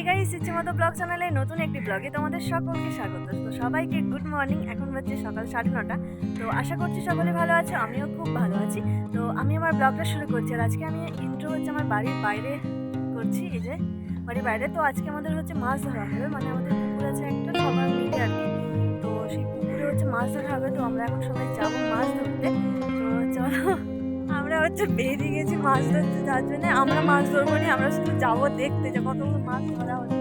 Hi guys ইচ্ছেমতো blog চ্যানেলে নতুন একটি ব্লগে তোমাদের সকলকে স্বাগত। তো সবাইকে গুড মর্নিং এখন হচ্ছে সকাল সাড়ে নটা। তো আশা করছি সকলে ভালো আছে, আমিও খুব ভালো আছি। তো আমি আমার ব্লগটা শুরু করছি আর আজকে আমি ইন্ট্রো হচ্ছে আমার বাড়ির বাইরে করছি, এই যে বাড়ির বাইরে। তো আজকে আমাদের হচ্ছে মাছ ধরা হবে মানে আমাদের পুকুর আছে একটা, সবার মিলে আর কি। তো সেই পুকুরে হচ্ছে মাছ ধরা হবে, তো আমরা এখন সবাই যাব। হচ্ছে বেরিয়ে গেছি মাছ ধরতে যার জন্য আমরা মাছ ধরবো নি, আমরা শুধু যাব দেখতে, যে কতগুলো মাছ ধরা হচ্ছে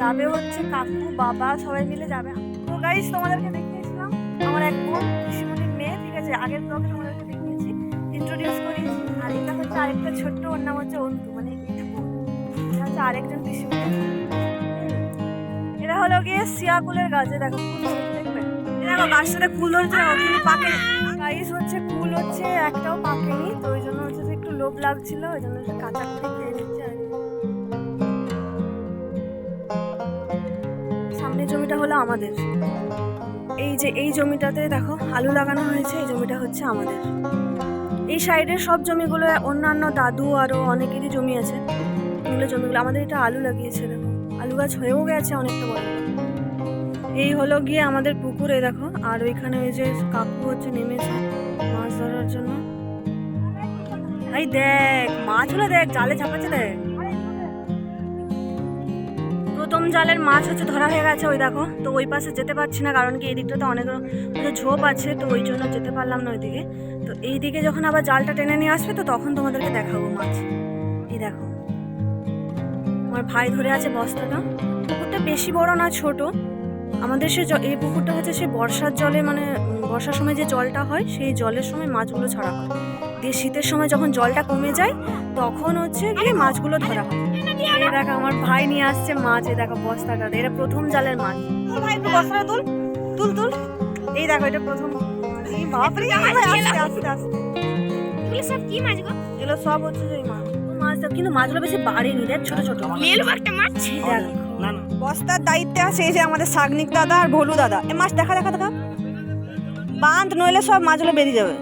যাবে হচ্ছে কাকু, বাবা সবাই মিলে যাবে। তো গাইস তোমাদেরকে দেখিয়েছিলাম, আমার এক বোন পিসিমণির মেয়ে, ঠিক আছে? আগের ব্লগে তোমাদেরকে দেখিয়েছি ইন্ট্রোডিউস করিয়েছি আর এটা হচ্ছে আরেকটা ছোট্ট, ওর নাম হচ্ছে অন্তু মানে হচ্ছে আরেকজন পিসিমণি। এরা হলো গিয়ে সিয়াকুলের গাছে, দেখো দেখবে? এই দেখো গাছটাতে ফুল ধরেছে গাইস হচ্ছে, কুল হচ্ছে, একটাও পাকেনি, তো ওই জন্য হচ্ছে একটু লোভ লাগছিল, ওই জন্য কাঁচা করে খেয়ে নিচ্ছে। সামনের জমিটা হলো আমাদের। এই যে, এই জমিটাতে দেখো, আলু লাগানো হয়েছে, এই জমিটা হচ্ছে আমাদের। এই সাইডের সব জমিগুলো, অন্যান্য দাদু আরও অনেকেরই জমি আছে। এগুলো জমিগুলো, আমাদের এটা আলু লাগিয়েছে, দেখো। আলু গাছ হয়েও গেছে অনেকটা বড়। এই হলো গিয়ে আমাদের পুকুরে, দেখো। আর ওইখানে ওই যে কাকু হচ্ছে নেমেছে মাছ ধরার জন্য। এই দেখ, মাছ হলো দেখ, জালে চাপাচ্ছে দেখ। প্রথম জালের মাছ হচ্ছে ধরা হয়ে গেছে ওই দেখো। তো ওই পাশে যেতে পারছি না, কারণ কি এই দিকটাতে অনেক মানে ঝোপ আছে, তো ওই জন্য যেতে পারলাম না ওইদিকে। তো এই দিকে যখন আবার জালটা টেনে নিয়ে আসবে, তো তখন তোমাদেরকে দেখাবো মাছ। এই দেখো। আমার ভাই ধরে আছে বস্তাটা। পুকুরটা বেশি বড় না, ছোট। আমাদের সে এই পুকুরটা হচ্ছে সে বর্ষার জলে মানে বর্ষার সময় যে জলটা হয় সেই জলের সময় মাছগুলো ছড়া হয়। দিয়ে শীতের সময় যখন জলটা কমে যায় তখন হচ্ছে গিয়ে মাছগুলো ধরা হয়। এই দেখো আমার ভাই নিয়ে আসছে মাছ এই দেখো বস্তাটা এটা প্রথম জালের মাছ। ভাই একটু বস্তাটা তুল তুল তুল। এই দেখো এটা প্রথম। বাপরে আস্তে আস্তে আস্তে এগুলো সব কি মাছ গো? এগুলো সব হচ্ছে এই মাছ। মাছ কিন্তু মাছগুলো বেশি বাড়েনি দেখ ছোট ছোট। মেল একটা মাছ। দেখ। বস্তার দায়িত্বে আছে এই যে আমাদের সাগনিক দাদা আর ভোলু দাদা। এ মাছ দেখা দেখা দেখা। বাঁধ নইলে সব মাছগুলো বেরিয়ে যাবে।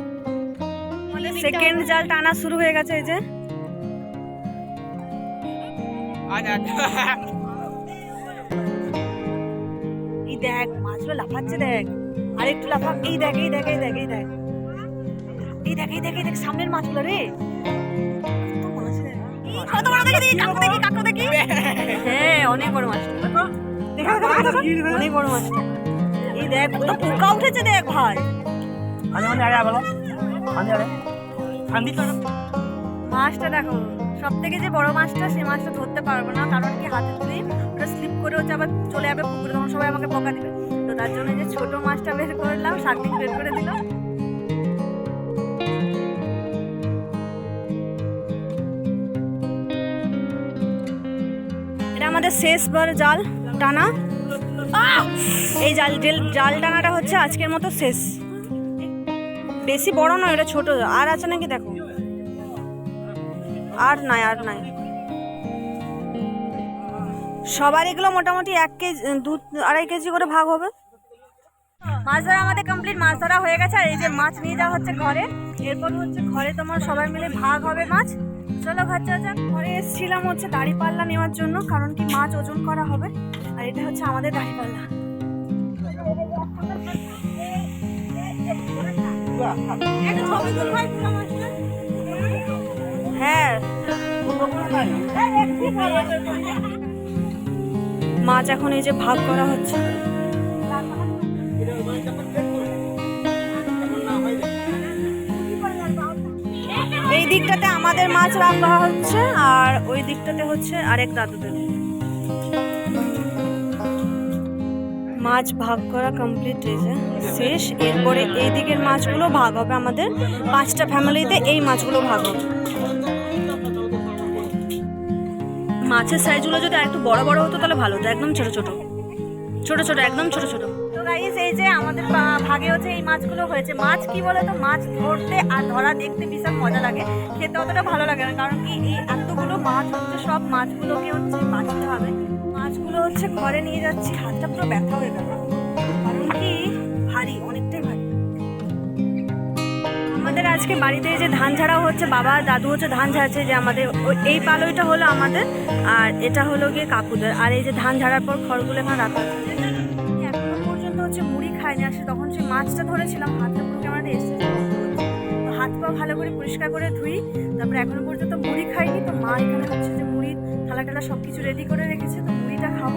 সেকেন্ড জাল টানা শুরু হয়ে গেছে এই যে। এই দেখ মাছগুলো লাফাচ্ছে দেখ। আর একটু লাফা। এই দেখ এই দেখ এই দেখ এই দেখ। এই দেখ এই দেখ এই দেখ সামনের মাছগুলো রে। কত বড় দেখি দেখি কাকু দেখি কাকু দেখি। হ্যাঁ অনেক বড় মাছ। অনেক বড় মাছ। এই দেখ কত পোকা উঠেছে দেখ ভাই। মাছটা দেখো সব থেকে যে বড় মাছটা সেই মাছটা ধরতে পারব না কারণ কি হাতে তুলি ওটা স্লিপ করে হচ্ছে আবার চলে যাবে পুকুরে তখন সবাই আমাকে বকা দিবে। তো তার জন্য যে ছোট মাছটা বের করলাম সাতদিন বের করে দিল। আমাদের শেষবার জাল, টানা। এই জাল, জাল- টানাটা হচ্ছে আজকের মতো শেষ। বেশি বড় নয়, এটা ছোট। আর আছে নাকি দেখো? আর নাই আর নাই। সবার এগুলো মোটামুটি এক কেজি, দু, আড়াই কেজি করে ভাগ হবে। মাছ ধরা আমাদের কমপ্লিট মাছ ধরা হয়ে গেছে। আর এই যে মাছ নিয়ে যাওয়া হচ্ছে ঘরে। এরপর হচ্ছে ঘরে তোমার সবাই মিলে ভাগ হবে মাছ। চলো বাচ্চা যাক। ঘরে এসেছিলাম হচ্ছে দাড়ি পাল্লা নেওয়ার জন্য, কারণ কি মাছ ওজন করা হবে। আর এটা হচ্ছে আমাদের দাড়ি পাল্লা। হ্যাঁ। মাছ এখন এই যে ভাগ করা হচ্ছে। দিকটাতে আমাদের মাছ রাখা হচ্ছে, আর ওই দিকটাতে হচ্ছে আরেক দাদুদের। মাছ ভাগ করা কমপ্লিট হয়েছে শেষ। এরপরে এই দিকের মাছগুলো ভাগ হবে আমাদের পাঁচটা ফ্যামিলিতে এই মাছগুলো ভাগ হবে। মাছের সাইজগুলো যদি আরেকটু বড় বড় হতো তাহলে ভালো হতো, একদম ছোট ছোট। ছোট ছোট, একদম ছোট ছোট। গাইস এই যে আমাদের ভাগে হচ্ছে এই মাছগুলো হয়েছে। মাছ কি বলে তো মাছ ধরতে আর ধরা দেখতে ভীষণ মজা লাগে। খেতে অতটা ভালো লাগে না, কারণ কি এই এতগুলো মাছ হচ্ছে, সব মাছগুলোকে হচ্ছে বাঁচতে হবে। মাছগুলো হচ্ছে ঘরে নিয়ে যাচ্ছি, হাতটা পুরো ব্যথা হয়ে গেল। কারণ কি ভারী, অনেকটাই ভারী। আমাদের আজকে বাড়িতে যে ধান ঝাড়াও হচ্ছে, বাবা দাদু হচ্ছে ধান ঝাড়ছে, যে আমাদের এই পালইটা হলো আমাদের, আর এটা হলো গিয়ে কাকুদের। আর এই যে ধান ঝাড়ার পর খড়গুলো এখানে রাখা পর্যন্ত হচ্ছে মুড়ি খাইনি আসে তখন সেই মাছটা ধরেছিলাম হাতটা পুরো কেমন এসে তো হাত পা ভালো করে পরিষ্কার করে ধুই তারপরে এখনও পর্যন্ত মুড়ি খাইনি তো মা এখানে হচ্ছে যে মুড়ি থালা টালা সব কিছু রেডি করে রেখেছে তো মুড়িটা খাব।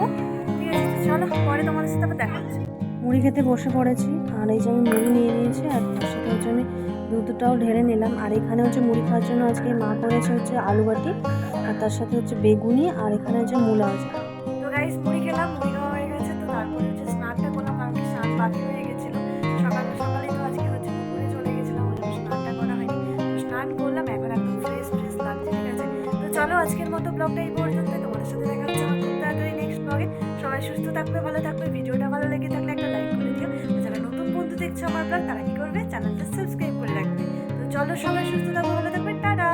ঠিক আছে তো চলো পরে তোমাদের সাথে আবার দেখা হচ্ছে। মুড়ি খেতে বসে পড়েছি আর এই যে আমি মুড়ি নিয়ে নিয়েছি আর তার সাথে হচ্ছে আমি দুধটাও ঢেলে নিলাম। আর এখানে হচ্ছে মুড়ি খাওয়ার জন্য আজকে মা করেছে হচ্ছে আলু বাটি আর তার সাথে হচ্ছে বেগুনি আর এখানে হচ্ছে মূলা আছে তো গাইস মুড়ি বাকি হয়ে গেছিল। সকাল সকালে তো আজকে হচ্ছে পুকুরে চলে গেছিলাম স্নানটা করা হয়নি। তো স্নান করলাম, এখন একদম ফ্রেশ ফ্রেশ লাগছে ঠিক আছে তো চলো আজকের মতো ব্লগটা এই পর্যন্ত তোমাদের সাথে দেখা হচ্ছে আমার খুব তাড়াতাড়ি নেক্সট ব্লগে সবাই সুস্থ থাকবে, ভালো থাকবে, ভিডিওটা ভালো লেগে থাকলে একটা লাইক করে দিও। যারা নতুন বন্ধু দেখছ আমার ব্লগ তারা কি করবে? চ্যানেলটা সাবস্ক্রাইব করে রাখবে। তো চলো সবাই সুস্থ থাকবে ভালো থাকবে। টাটা!